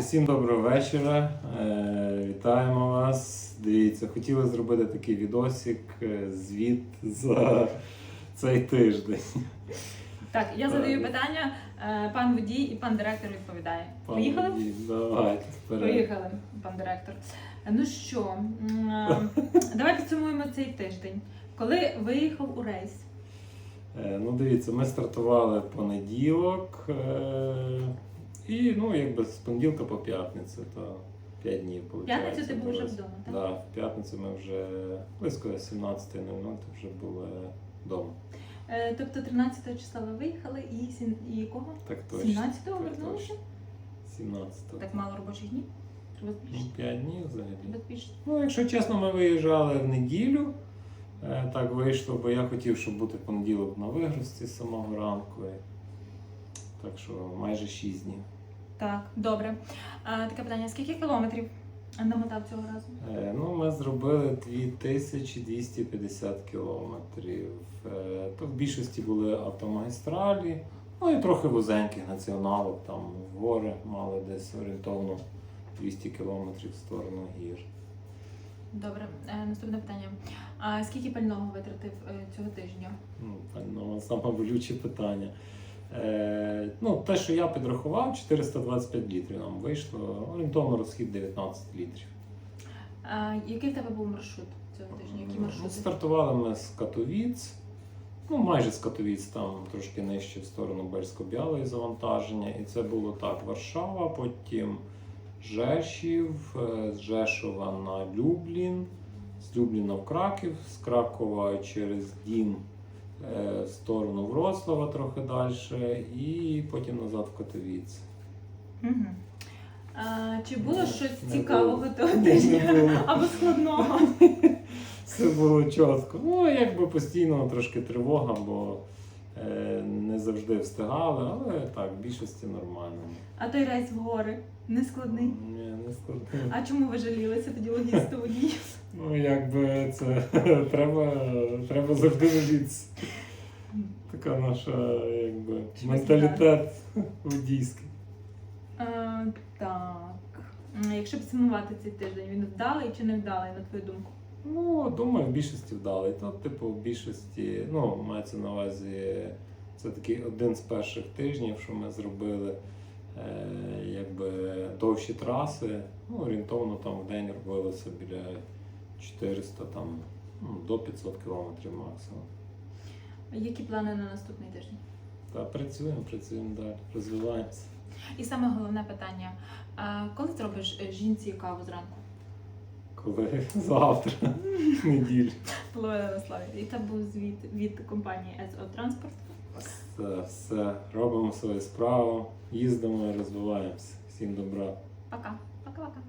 Всім доброго вечора. Е, Вітаємо вас. Дивіться, хотіли зробити такий відосик, е, звіт за цей тиждень. Так, я задаю питання, е, пан водій і пан директор відповідає. Пан Поїхали? водій, Давайте вперед. Поїхали, пан директор. Ну що, давай підсумуємо цей тиждень. Коли виїхав у рейс? Ну, дивіться, ми стартували понеділок. І ну, якби з понеділка по п'ятницю, то 5 днів виходить. П'ятницю ти був вже вдома, так? Так, в п'ятницю ми вже близько 17.00 то вже були вдома. Е, Тобто 13 числа ви виїхали і, сін- і якого? Так точно. 17-го Так вернулися? точно. 17 Так мало робочих днів? Треба Ну, збільшити. 5 днів взагалі. Треба збільшити. Ну, якщо чесно, ми виїжджали в неділю. Е, Так вийшло, бо я хотів, щоб бути в понеділок на вигрузці з самого ранку. І Так що майже 6 днів. Так, добре. А, таке питання: скільки кілометрів намотав цього разу? Е, Ну, ми зробили 2250 кілометрів. Е, То в більшості були автомагістралі, ну і трохи вузеньких націоналок, там в гори мали десь орієнтовно 200 кілометрів в сторону гір. Добре, Е, наступне питання. А скільки пального витратив е, цього тижня? Ну, певно, саме болюче питання. Е, ну, те, що я підрахував, 425 літрів нам вийшло. Орієнтовно розхід 19 літрів. А, який в тебе був маршрут цього тижня? Які Ну, маршрути? стартували ми з Катовіц. Ну, майже з Катовіц, там трошки нижче в сторону Бельсько-Білої завантаження. І це було так: Варшава, потім Жешів, е, з Жешова на Люблін, з Любліна в Краків, з Кракова через Дім в сторону Вроцлава трохи далі, і потім назад в Котовіць. Угу. А, чи було Не- щось не цікавого було. того тижня? Або складного? Це було чітко. Ну, якби постійно трошки тривога, бо е, завжди встигали, але так, в більшості нормально. А той рейс в гори не складний. Ні, не складно. А чому ви жалілися тоді логісту водій? Ну, якби це треба, треба завжди жалітися. Така наша, якби, менталітет водійський. А, так. Якщо підсумувати цей тиждень, він вдалий чи не вдалий, на твою думку? Ну, думаю, в більшості вдалий. То, типу, в більшості, ну, мається на увазі, це такий один з перших тижнів, що ми зробили е, якби довші траси. Ну, орієнтовно там в день робилося біля 400 там, ну, до 500 кілометрів максимум. Які плани на наступний тиждень? Та працюємо, працюємо далі, розвиваємося. І саме головне питання: а коли зробиш е, жінці каву зранку? Коли завтра, неділю. Половина на славі. І це був звіт від компанії СО Транспорт. Все, все, робимо свою справу, їздимо і розвиваємося. Всім добра. Пока. Пока-пока.